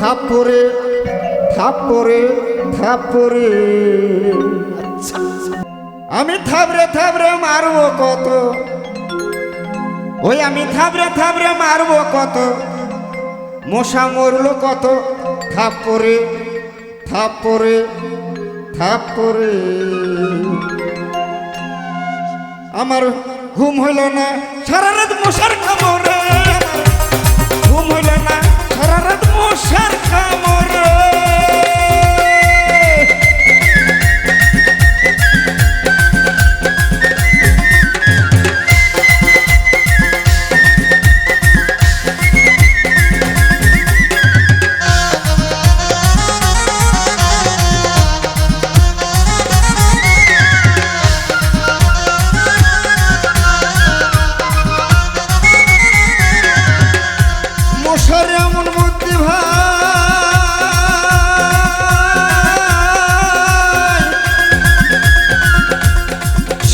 থাপরে থাপরে থাপরে আমি থাবরে থাবরে মারবো কত? ওই আমি থাবরে থাবরে মারবো কত? মশা মরলো কত? থাপরে থাপরে থাপরে আমার ঘুম হইল না, সারা রাত মশার খবরে ঘুম হইল না, সারা রাত মানুষের কামড়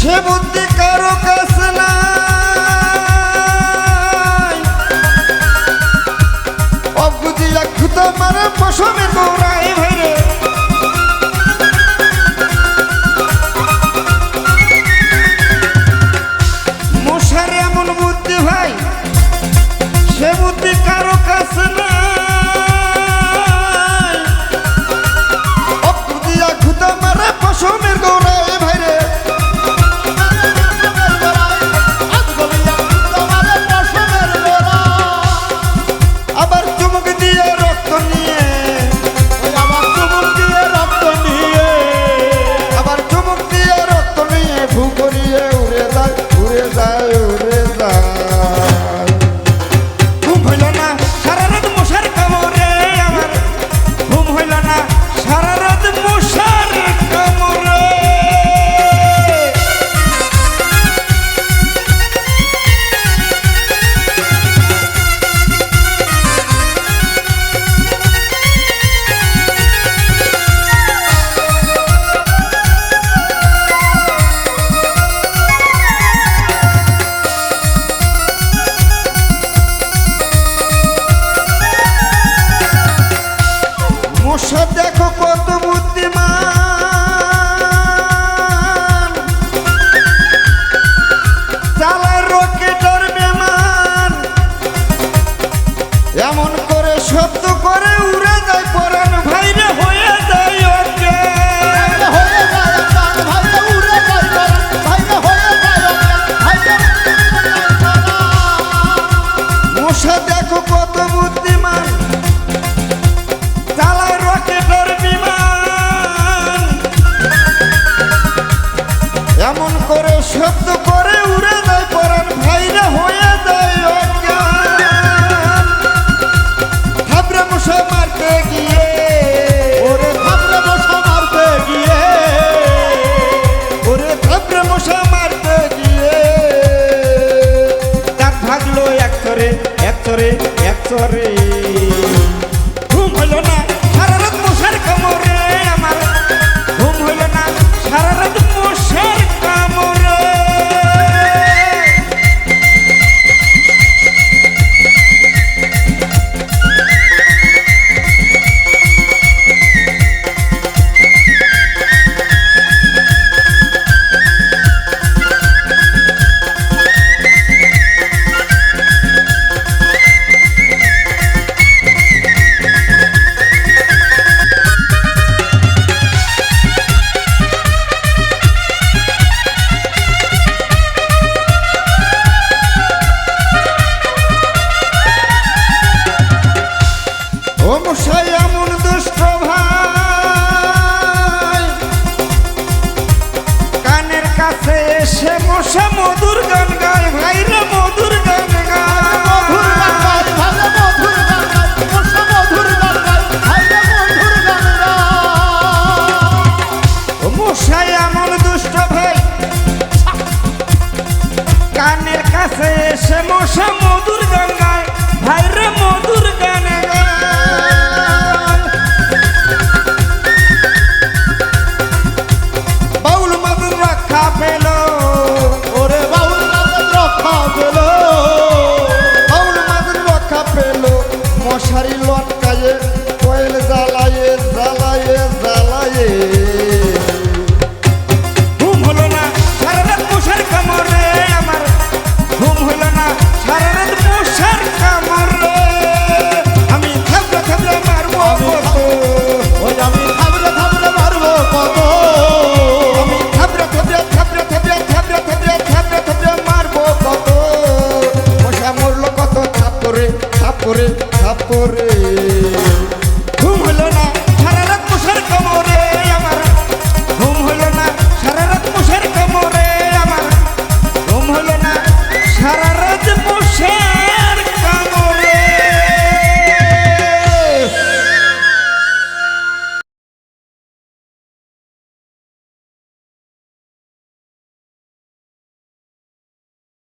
সে বুদ্ধি কারও কাছে নাই। অবুঝি এক পশমে পশমের মশা দেখো কত বুদ্ধিমান গোসাই এমন দুষ্ট ভাই। কানের কাছে এসে মশা মধুর গান গায়, ভাইরা মধুর গান মশাই, এমন দুষ্ট ভাই। কানের কাছে এসে মশা হলো না। সারা রাত